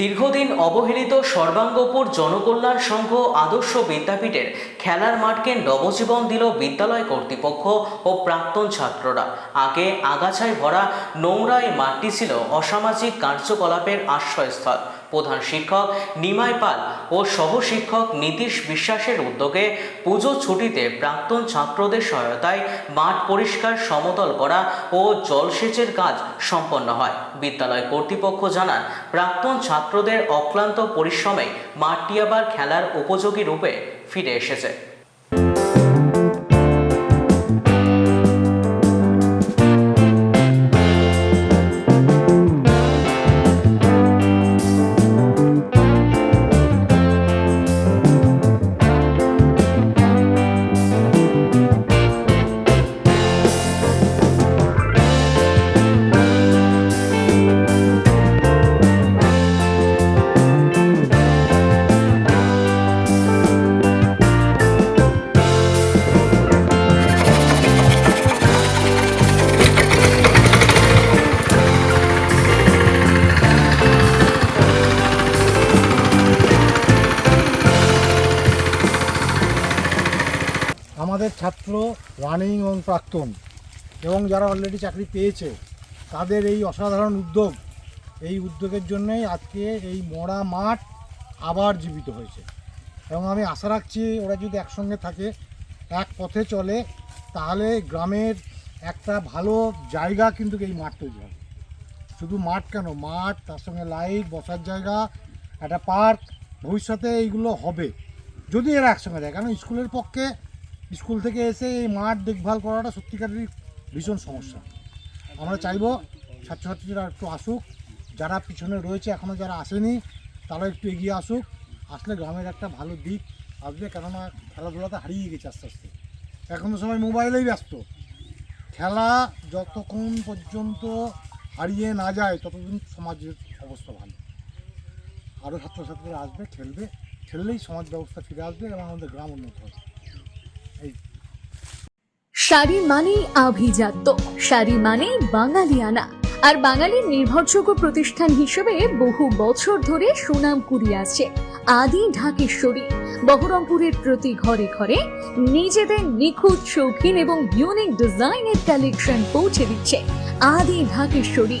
দীর্ঘদিন অবহেলিত সর্বাঙ্গপুর জনকল্যাণ সংঘ আদর্শ বিদ্যাপীঠের খেলার মাঠকে নবজীবন দিল বিদ্যালয় কর্তৃপক্ষ ও প্রাক্তন ছাত্ররা। আগে আগাছায় ভরা নোংরা এই মাঠটি ছিল অসামাজিক কার্যকলাপের আশ্রয়স্থল। প্রধান শিক্ষক নিমাই পাল ও সহ শিক্ষক নীতিশ বিশ্বাসের উদ্যোগে পুজো ছুটিতে প্রাক্তন ছাত্রদের সহায়তায় মাঠ পরিষ্কার, সমতল করা ও জলসেচের কাজ সম্পন্ন হয়। বিদ্যালয় কর্তৃপক্ষ জানান, প্রাক্তন ছাত্রদের অক্লান্ত পরিশ্রমে মাঠটি আবার খেলার উপযোগী রূপে ফিরে এসেছে। আমাদের ছাত্র রানিং এবং প্রাক্তন এবং যারা অলরেডি চাকরি পেয়েছে, তাদের এই অসাধারণ উদ্যোগ, এই উদ্যোগের জন্যই আজকে এই মরা মাঠ আবার জীবিত হয়েছে। এবং আমি আশা রাখছি ওরা যদি একসঙ্গে থাকে, এক পথে চলে, তাহলে গ্রামের একটা ভালো জায়গা কিন্তু এই মাঠ তৈরি হবে। শুধু মাঠ কেন, মাঠ, তার সঙ্গে লাইট বসার জায়গা, একটা পার্ক ভবিষ্যতে এইগুলো হবে। যদি এরা একসঙ্গে দেয় কারণ স্কুলের পক্ষে স্কুল থেকে এসে এই মাঠ দেখভাল করাটা সত্যিকারেরই ভীষণ সমস্যা। আমরা চাইব ছাত্রছাত্রীরা একটু আসুক, যারা পিছনে রয়েছে এখনও যারা আসেনি, তারা একটু এগিয়ে আসুক। আসলে গ্রামের একটা ভালো দিক, আসবে, কেননা খেলাধুলাতে হারিয়ে গেছে আস্তে আস্তে। এখন তো সবাই মোবাইলেই ব্যস্ত। খেলা যতক্ষণ পর্যন্ত হারিয়ে না যায়, ততদিন সমাজের অবস্থা ভালো। আরও ছাত্রছাত্রীরা আসবে, খেলবে। খেললেই সমাজ ব্যবস্থা ফিরে আসবে এবং আমাদের গ্রাম উন্নত হবে। শাড়ি মানেই আভিজাত্য। শাড়ি মানেই বাঙালিয়ানা। আর বাঙালির নির্ভরযোগ্য প্রতিষ্ঠান হিসেবে বহু বছর ধরে সুনাম কুড়িয়ে আছে আদি ঢাকেশ্বরী। বহরমপুরের প্রতি ঘরে ঘরে নিজেদের নিখুঁত শৌখিন এবং ইউনিক ডিজাইনের কালেকশন পৌঁছে দিচ্ছে আদি ঢাকেশ্বরী।